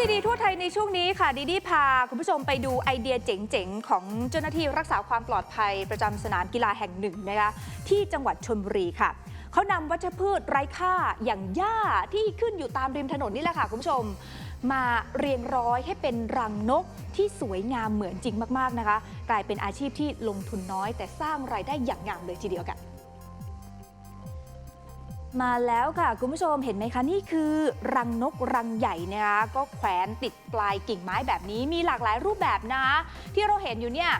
ดี ๆ ทั่วไทยในช่วงนี้ค่ะ ดีดีพาคุณผู้ชมไปดูไอเดียเจ๋ง ๆ ของเจ้าหน้าที่รักษาความปลอดภัยประจำสนามกีฬาแห่งหนึ่งนะคะที่จังหวัดชลบุรีค่ะ เขานำวัชพืชไร้ค่าอย่างหญ้าที่ขึ้นอยู่ตามริมถนนนี่แหละค่ะ คุณผู้ชม มาเรียงร้อยให้เป็นรังนกที่สวยงามเหมือนจริงมาก ๆ นะคะ กลายเป็นอาชีพที่ลงทุนน้อย แต่สร้างรายได้อย่างงามเลยทีเดียวกัน มาแล้วค่ะคุณผู้ชมเห็นไหมคะนี่คือ รังนกรังใหญ่นะคะก็แขวนติดปลายกิ่งไม้แบบนี้มีหลากหลายรูปแบบนะคะที่เราเห็นอยู่เนี่ย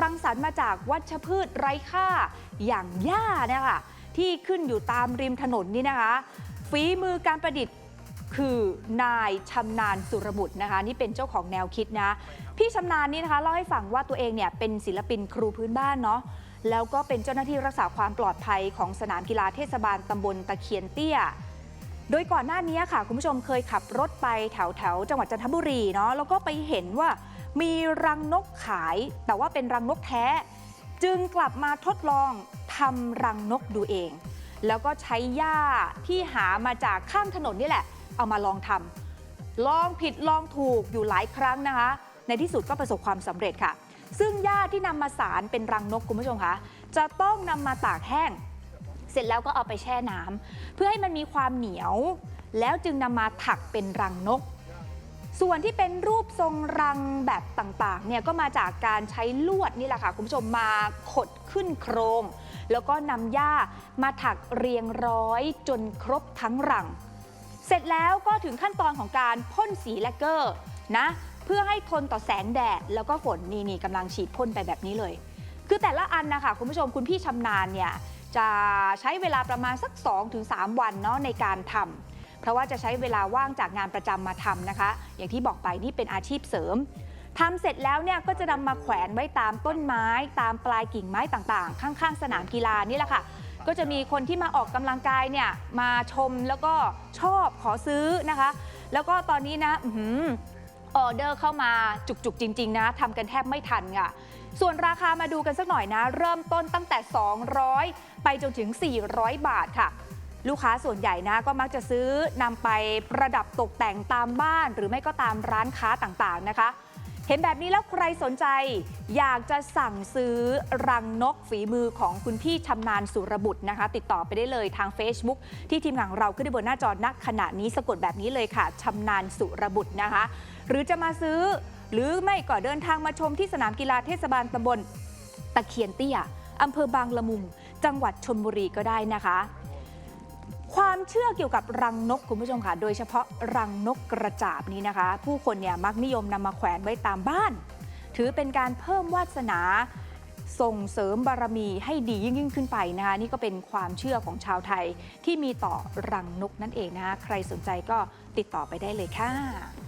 รังสรรค์มาจากวัชพืชไร้ค่าอย่างหญ้านี่ค่ะที่ขึ้นอยู่ตามริมถนนนี่นะคะฝีมือการประดิษฐ์คือนายชำนาญสุรบุตรนะคะ นี่เป็นเจ้าของแนวคิดนะ พี่ชำนาญนี่นะคะเล่าให้ฟังว่าตัวเองเนี่ยเป็นศิลปินครูพื้นบ้านเนาะ แล้วก็เป็นเจ้าหน้าที่รักษาความปลอดภัยของสนามกีฬาเทศบาลตำบลตะเคียนเตี้ย โดยก่อนหน้านี้ค่ะ คุณผู้ชมเคยขับรถไปแถวแถวจังหวัดจันทบุรีเนาะแล้วก็ไปเห็นว่ามีรังนกขาย แต่ว่าเป็นรังนกแท้ จึงกลับมาทดลองทำรังนกดูเอง แล้วก็ใช้หญ้าที่หามาจากข้างถนนนี่แหละ เอามาลองทำลองผิดลองถูกอยู่หลายครั้งนะคะ ในที่สุดก็ประสบความสำเร็จค่ะ ซึ่งหญ้าที่นำมาสารเป็นรังนกคุณผู้ชมคะจะต้องนำมาตากแห้ง เสร็จแล้วก็เอาไปแช่น้ำเพื่อให้มันมีความเหนียว แล้วจึงนำมาถักเป็นรังนก ส่วนที่เป็นรูปทรงรังแบบต่างๆ เนี่ยก็มาจากการใช้ลวดนี่แหละค่ะ คุณผู้ชมมาขดขึ้นโครง แล้วก็นำหญ้ามาถักเรียงร้อยจนครบทั้งรัง เสร็จแล้วก็ถึงขั้นตอนของการพ่นสีแลกเกอร์นะ เพื่อให้ทนต่อแสงแดดแล้วก็ฝนนี่นี่กำลังฉีดพ่นไปแบบนี้เลย คือแต่ละอันนะคะคุณผู้ชมคุณพี่ชำนาญเนี่ยจะใช้เวลาประมาณสัก 2-3 วันเนาะในการทำเพราะว่าจะใช้เวลาว่างจากงานประจำมาทำนะคะ อย่างที่บอกไปนี่เป็นอาชีพเสริมทำเสร็จแล้วเนี่ยก็จะนำมาแขวนไว้ตามต้นไม้ ตามปลายกิ่งไม้ต่างๆ ข้างๆ สนามกีฬานี่แหละค่ะ ก็จะมีคนที่มาออกกำลังกายเนี่ยมาชมแล้วก็ชอบขอซื้อนะคะ แล้วก็ตอนนี้นะ ออเดอร์เข้ามาจุกๆ จริง ๆ นะทำกันแทบไม่ทันค่ะ ส่วนราคามาดูกันสักหน่อยนะ เริ่มต้นตั้งแต่ 200 ไปจนถึง 400 บาทค่ะ ลูกค้าส่วนใหญ่นะก็มักจะซื้อนำไปประดับตกแต่งตามบ้าน หรือไม่ก็ตามร้านค้าต่างๆนะคะ เห็นแบบนี้แล้วใครสนใจ อยากจะสั่งซื้อรังนกฝีมือของคุณพี่ชำนาญสุรบุตรนะคะ ติดต่อไปได้เลยทาง Facebook ที่ทีมงานของเราขึ้นในบนหน้าจอณขณะนี้สะกดแบบนี้เลยค่ะชำนาญสุรบุตรนะคะ หรือจะมาซื้อ หรือไม่ก็เดินทางมาชมที่สนามกีฬาเทศบาลตำบล ตะเคียนเตี้ยอำเภอบางละมุง จังหวัดชนบุรีก็ได้นะคะ ความเชื่อเกี่ยวกับรังนกคุณผู้ชมค่ะ โดยเฉพาะรังนกกระจาบนี้นะคะ ผู้คนเนี่ยมักนิยมนำมาแขวนไว้ตามบ้าน ถือเป็นการเพิ่มวาสนาส่งเสริมบารมีให้ดียิ่งยิ่งขึ้นไปนะคะนี่ก็เป็นความเชื่อของชาวไทยที่มีต่อรังนกนั่นเองนะคะใครสนใจก็ติดต่อไปได้เลยค่ะ